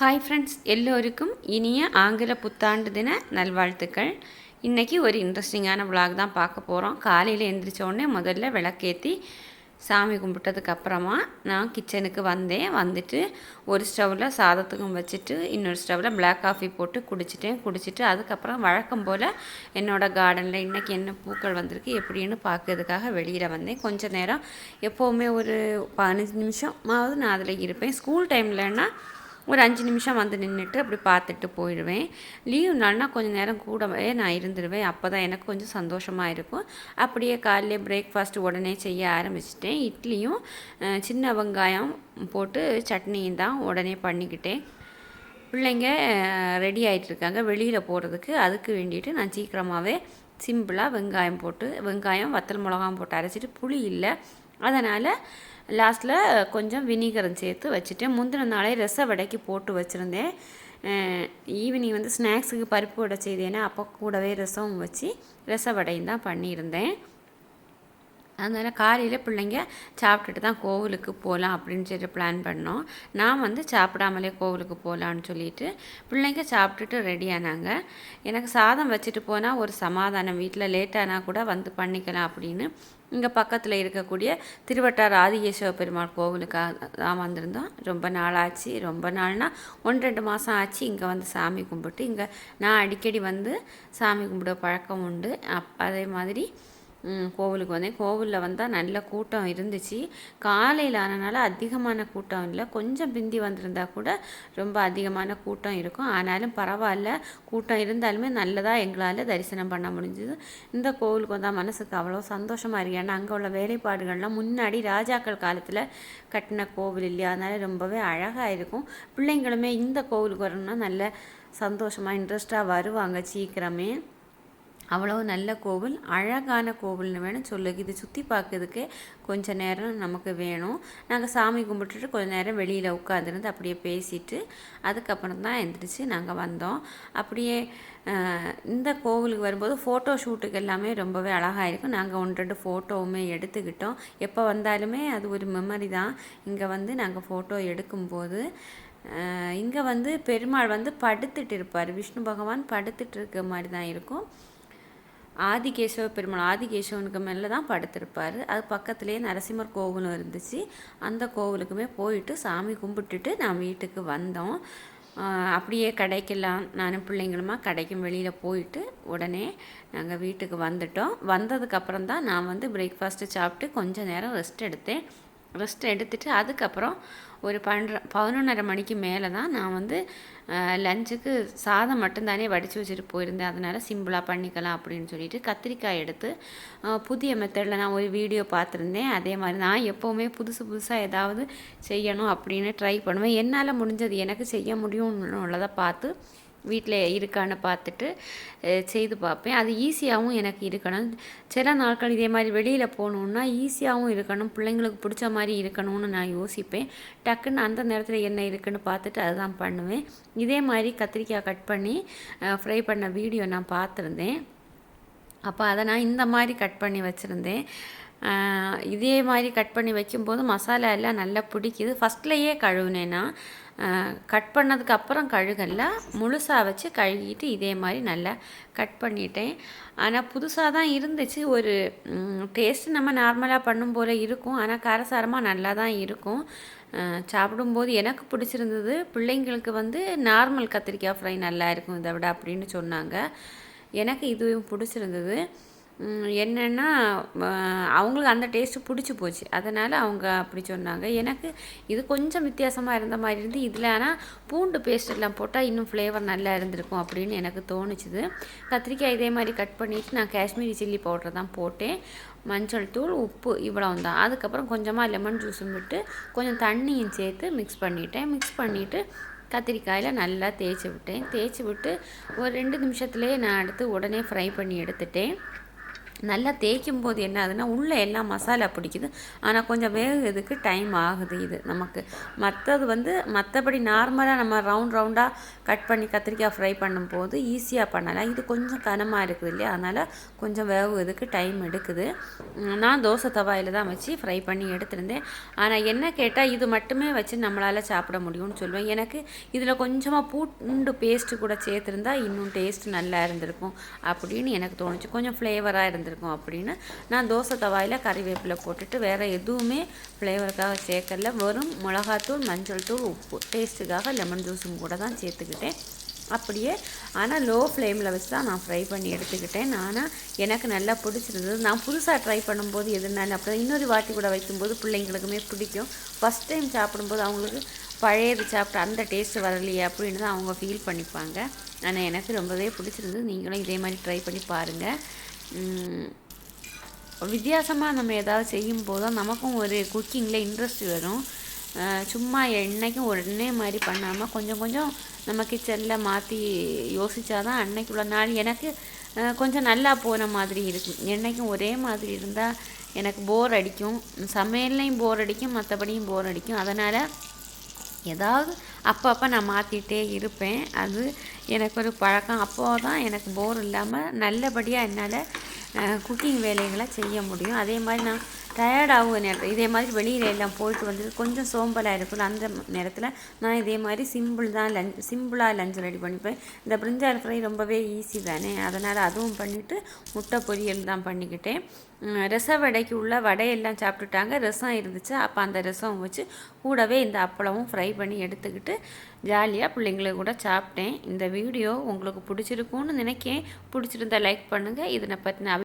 Hi friends எல்லோருக்கும் இனிய ஆங்கில புத்தாண்டு தின நல்வாழ்த்துக்கள். இன்றைக்கி ஒரு இன்ட்ரெஸ்டிங்கான விளாக் தான் பார்க்க போகிறோம் காலையில் எழுந்திரிச்சோடனே முதல்ல விளக்கேற்றி சாமி கும்பிட்டதுக்கு அப்புறமா நான் கிச்சனுக்கு வந்தேன். வந்துட்டு ஒரு ஸ்டவ்வில் சாதத்துக்கும் வச்சுட்டு இன்னொரு ஸ்டவ்வில் பிளாக் காஃபி போட்டு குடிச்சிட்டேன். குடிச்சிட்டு அதுக்கப்புறம் வழக்கம் போல் என்னோடய கார்டனில் இன்றைக்கி என்ன பூக்கள் வந்திருக்கு எப்படின்னு பார்க்கறதுக்காக வெளியில் வந்தேன். கொஞ்சம் நேரம் எப்போவுமே ஒரு பதினஞ்சு நிமிஷமாவது நான் அதில் இருப்பேன். ஸ்கூல் டைம்லன்னா ஒரு அஞ்சு நிமிஷம் வந்து நின்றுட்டு அப்படி பார்த்துட்டு போயிடுவேன். லீவ் நாள்னா கொஞ்சம் நேரம் கூடவே நான் இருந்துருவேன். அப்போ தான் எனக்கு கொஞ்சம் சந்தோஷமாக இருக்கும். அப்படியே காலையிலே பிரேக்ஃபாஸ்ட் உடனே செய்ய ஆரம்பிச்சிட்டேன். இட்லியும் சின்ன வெங்காயம் போட்டு சட்னியும் தான் உடனே பண்ணிக்கிட்டேன். பிள்ளைங்க ரெடி ஆகிட்டு இருக்காங்க வெளியில் போகிறதுக்கு அதுக்கு வேண்டிட்டு நான் சீக்கிரமாகவே சிம்பிளாக வெங்காயம் போட்டு வெங்காயம் வத்தல் மிளகாம் போட்டு அரைச்சிட்டு புளி இல்லை. அதனால் லாஸ்ட்டில் கொஞ்சம் வினிகரம் சேர்த்து வச்சுட்டேன். முந்தின நாளே ரச வடைக்கு போட்டு வச்சுருந்தேன். ஈவினிங் வந்து ஸ்நாக்ஸுக்கு பருப்பு வடை செய்தேன்னா அப்போ கூடவே ரசம் வச்சு ரச வடையும் தான் பண்ணியிருந்தேன். அதனால் காலையில் பிள்ளைங்க சாப்பிட்டுட்டு தான் கோவிலுக்கு போகலாம் அப்படின்னு சொல்லி பிளான் பண்ணோம். நான் வந்து சாப்பிடாமலே கோவிலுக்கு போகலான்னு சொல்லிட்டு பிள்ளைங்க சாப்பிட்டுட்டு ரெடி ஆனாங்க. எனக்கு சாதம் வச்சுட்டு போனால் ஒரு சமாதானம். வீட்டில் லேட்டானா கூட வந்து பண்ணிக்கலாம் அப்படின்னு இங்கே பக்கத்தில் இருக்கக்கூடிய திருவட்டார் ஆதிகேஸ்வர பெருமாள் கோவிலுக்காக தான் வந்திருந்தோம். ரொம்ப நாள் ஆச்சு. ரொம்ப நாள்னால் ஒன்று ரெண்டு மாதம் ஆச்சு இங்கே வந்து சாமி கும்பிட்டு. இங்கே நான் அடிக்கடி வந்து சாமி கும்பிட பழக்கம் உண்டு. அப் அதே மாதிரி கோவிலுக்கு வந்தேன். கோவிலில் வந்தால் நல்ல கூட்டம் இருந்துச்சு. காலையில் ஆனனால அதிகமான கூட்டம் இல்லை. கொஞ்சம் பிந்தி வந்திருந்தா கூட ரொம்ப அதிகமான கூட்டம் இருக்கும். ஆனாலும் பரவாயில்ல. கூட்டம் இருந்தாலுமே நல்லதாக எங்களால் தரிசனம் பண்ண முடிஞ்சுது. இந்த கோவிலுக்கு வந்தால் மனசுக்கு அவ்வளோ சந்தோஷமாக இருக்கு. ஏன்னா அங்கே உள்ள வேலைப்பாடுகள்லாம் முன்னாடி ராஜாக்கள் காலத்தில் கட்டின கோவில் இல்லையா? அதனால ரொம்பவே அழகாக இருக்கும். பிள்ளைங்களுமே இந்த கோவிலுக்கு வரணும்னா நல்ல சந்தோஷமாக இன்ட்ரெஸ்ட்டாக வருவாங்க சீக்கிரமே. அவ்வளோ நல்ல கோவில் அழகான கோவில்னு வேணும் சொல்லுங்க. இது சுற்றி பார்க்கறதுக்கு கொஞ்சம் நேரம் நமக்கு வேணும். நாங்கள் சாமி கும்பிட்டுட்டு கொஞ்சம் நேரம் வெளியில் உட்காந்துருந்து அப்படியே பேசிட்டு அதுக்கப்புறம் தான் எந்திரிச்சு நாங்கள் வந்தோம். அப்படியே இந்த கோவிலுக்கு வரும்போது ஃபோட்டோ ஷூட்டுக்கு எல்லாமே ரொம்பவே அழகாக இருக்கும். நாங்கள் ஒன்று ரெண்டு ஃபோட்டோவுமே எடுத்துக்கிட்டோம். எப்போ வந்தாலுமே அது ஒரு மெமரி தான். இங்கே வந்து நாங்கள் ஃபோட்டோ எடுக்கும்போது இங்கே வந்து பெருமாள் வந்து படுத்துட்டு இருப்பார். விஷ்ணு பகவான் படுத்துட்டு இருக்க மாதிரி தான் இருக்கும். ஆதிகேசவ பெருமாள் ஆதிகேசவனுக்கு மேலே தான் படுத்திருப்பார். அது பக்கத்துலேயே நரசிம்மர் கோவிலும் இருந்துச்சு. அந்த கோவிலுக்குமே போயிட்டு சாமி கும்பிட்டுட்டு நான் வீட்டுக்கு வந்தோம். அப்படியே கடைக்கெல்லாம் நானும் பிள்ளைங்களுமா கடைக்கும் வெளியில் போயிட்டு உடனே நாங்கள் வீட்டுக்கு வந்துட்டோம். வந்ததுக்கப்புறம் தான் நான் வந்து பிரேக்ஃபாஸ்ட்டு சாப்பிட்டு கொஞ்சம் நேரம் ரெஸ்ட் எடுத்தேன். ரெஸ்ட் எடுத்துட்டு அதுக்கப்புறம் ஒரு பன்னெண்டு பதினொன்றரை மணிக்கு மேலே தான் நான் வந்து லஞ்சுக்கு சாதம் மட்டும்தானே வடித்து வச்சுட்டு போயிருந்தேன். அதனால் சிம்பிளாக பண்ணிக்கலாம் அப்படின்னு சொல்லிட்டு கத்திரிக்காய் எடுத்து புதிய மெத்தடில் நான் ஒரு வீடியோ பார்த்துருந்தேன். அதே மாதிரி நான் எப்போவுமே புதுசு புதுசாக ஏதாவது செய்யணும் அப்படின்னு ட்ரை பண்ணுவேன். என்னால் முடிஞ்சது எனக்கு செய்ய முடியும்னு உள்ளதை பார்த்து வீட்டில் இருக்கான்னு பார்த்துட்டு செய்து பார்ப்பேன். அது ஈஸியாகவும் எனக்கு இருக்கணும். சில நாட்கள் இதே மாதிரி வெளியில் போகணுன்னா ஈஸியாகவும் இருக்கணும். பிள்ளைங்களுக்கு பிடிச்ச மாதிரி இருக்கணும்னு நான் யோசிப்பேன். டக்குன்னு அந்த நேரத்தில் என்ன இருக்குன்னு பார்த்துட்டு அதுதான் பண்ணுவேன். இதே மாதிரி கத்திரிக்காய் கட் பண்ணி ஃப்ரை பண்ண வீடியோ நான் பார்த்துருந்தேன். அப்போ அதை நான் இந்த மாதிரி கட் பண்ணி வச்சுருந்தேன். இதே மாதிரி கட் பண்ணி வைக்கும்போது மசாலா எல்லாம் நல்லா பிடிக்குது. ஃபஸ்ட்லேயே கழுவுனேன்னா கட் பண்ணதுக்கு அப்புறம் கழுகல்ல முழுசாக வச்சு கழுகிட்டு இதே மாதிரி நல்லா கட் பண்ணிட்டேன். ஆனால் புதுசாக தான் இருந்துச்சு. ஒரு டேஸ்ட்டு நம்ம நார்மலாக பண்ணும் போல் இருக்கும். ஆனால் காரசாரமாக நல்லா தான் இருக்கும். சாப்பிடும்போது எனக்கு பிடிச்சிருந்தது. பிள்ளைங்களுக்கு வந்து நார்மல் கத்திரிக்காய் ஃப்ரை நல்லா இருக்கும் இதை விட அப்படின்னு சொன்னாங்க. எனக்கு இதுவும் பிடிச்சிருந்தது. என்னென்னா அவங்களுக்கு அந்த டேஸ்ட்டு பிடிச்சி போச்சு. அதனால் அவங்க அப்படி சொன்னாங்க. எனக்கு இது கொஞ்சம் வித்தியாசமாக இருந்த மாதிரி இருந்து இதில் ஆனால் பூண்டு பேஸ்ட் எல்லாம் போட்டால் இன்னும் ஃப்ளேவர் நல்லா இருந்திருக்கும் அப்படின்னு எனக்கு தோணுச்சுது. கத்திரிக்காய் இதே மாதிரி கட் பண்ணிவிட்டு நான் காஷ்மீரி சில்லி பவுடர் தான் போட்டேன். மஞ்சள் தூள் உப்பு இவ்வளோ தான் அதுக்கப்புறம் கொஞ்சமாக லெமன் ஜூஸும் விட்டு கொஞ்சம் தண்ணியும் சேர்த்து மிக்ஸ் பண்ணிட்டேன். மிக்ஸ் பண்ணிவிட்டு கத்திரிக்காயில் நல்லா தேய்ச்சி விட்டேன். தேய்ச்சி விட்டு ஒரு ரெண்டு நிமிஷத்துலேயே நான் எடுத்து உடனே ஃப்ரை பண்ணி எடுத்துட்டேன். நல்லா தேய்க்கும் போது என்ன ஆகுதுன்னா உள்ளே எல்லாம் மசாலா பிடிக்குது. ஆனால் கொஞ்சம் வேகிறதுக்கு டைம் ஆகுது இது நமக்கு. மற்றது வந்து மற்றபடி நார்மலாக நம்ம ரவுண்ட் ரவுண்டாக கட் பண்ணி கத்திரிக்காய் ஃப்ரை பண்ணும்போது ஈஸியாக பண்ணலாம். இது கொஞ்சம் கனமாக இருக்குது இல்லையா? அதனால் கொஞ்சம் வேகுறதுக்கு டைம் எடுக்குது. நான் தோசை தவாயில் தான் வச்சு ஃப்ரை பண்ணி எடுத்திருந்தேன். ஆனால் என்ன கேட்டால் இது மட்டுமே வச்சு நம்மளால் சாப்பிட முடியும்னு சொல்லுவேன். எனக்கு இதில் கொஞ்சமாக பூண்டு பேஸ்ட்டு கூட சேர்த்துருந்தா இன்னும் டேஸ்ட் நல்லா இருந்திருக்கும் அப்படின்னு எனக்கு தோணுச்சு. கொஞ்சம் ஃப்ளேவராக இருந்திருக்கும். அப்படின்னு நான் தோசை தவாயில் கறிவேப்பிலை போட்டுட்டு வேறு எதுவுமே ஃப்ளேவருக்காக சேர்க்கல. வெறும் மிளகாத்தூள் மஞ்சள் தூள் உப்பு. டேஸ்ட்டுக்காக லெமன் ஜூஸும் கூட தான் சேர்த்துக்கிட்டேன். அப்படியே ஆனால் லோ ஃப்ளேமில் வச்சு தான் நான் ஃப்ரை பண்ணி எடுத்துக்கிட்டேன். ஆனால் எனக்கு நல்லா பிடிச்சிருந்தது. நான் புதுசாக ட்ரை பண்ணும்போது எதுனாலும் அப்படி இன்னொரு வாட்டி கூட வைக்கும்போது பிள்ளைங்களுக்குமே பிடிக்கும். ஃபஸ்ட் டைம் சாப்பிடும்போது அவங்களுக்கு பழையது சாப்பிட்டு அந்த டேஸ்ட்டு வரலையே அப்படின்னு தான் அவங்க ஃபீல் பண்ணிப்பாங்க. ஆனால் எனக்கு ரொம்பவே பிடிச்சிருந்தது. நீங்களும் இதே மாதிரி ட்ரை பண்ணி பாருங்கள் வித்தியாசமாக நம்ம ஏதாவது செய்யும்போது தான் நமக்கும் ஒரு குக்கிங்கில் இன்ட்ரெஸ்ட் வரும். சும்மா என்னைக்கும் உடனே மாதிரி பண்ணாமல் கொஞ்சம் கொஞ்சம் நம்ம கிச்சனில் மாற்றி யோசிச்சாதான் அன்னைக்கு உள்ள நாள் எனக்கு கொஞ்சம் நல்லா போன மாதிரி இருக்கும். என்றைக்கும் ஒரே மாதிரி இருந்தால் எனக்கு போர் அடிக்கும். சமையல்லையும் போர் அடிக்கும் மற்றபடியும் போர் அடிக்கும். அதனால் ஏதாவது அப்பப்போ நான் மாற்றிட்டே இருப்பேன். அது எனக்கு ஒரு பழக்கம். அப்போ தான் எனக்கு போர் இல்லாமல் நல்லபடியாக என்னால் குக்கிங் வேலைகளை செய்ய முடியும். அதே மாதிரி நான் டயர்டாகும் நேரத்தில். இதே மாதிரி வெளியில் எல்லாம் போயிட்டு வந்து கொஞ்சம் சோம்பலாக இருக்கும்ல அந்த நேரத்தில் நான் இதே மாதிரி சிம்பிள் தான் லஞ்ச் சிம்பிளாக லஞ்ச் ரெடி பண்ணிப்பேன். இந்த பிரிஞ்சால் ஃப்ரை ரொம்பவே ஈஸி தானே. அதனால் அதுவும் பண்ணிவிட்டு முட்டை பொரியல் தான் பண்ணிக்கிட்டேன். ரச வடைக்கு உள்ள வடையெல்லாம் சாப்பிட்டுட்டாங்க. ரசம் இருந்துச்சு. அப்போ அந்த ரசம் வச்சு கூடவே இந்த அப்பளமும் ஃப்ரை பண்ணி எடுத்துக்கிட்டு ஜாலியாக பிள்ளைங்களை கூட சாப்பிட்டேன். இந்த வீடியோ உங்களுக்கு பிடிச்சிருக்கும்னு நினைக்கேன். பிடிச்சிருந்தா லைக் பண்ணுங்கள் இதனை பற்றின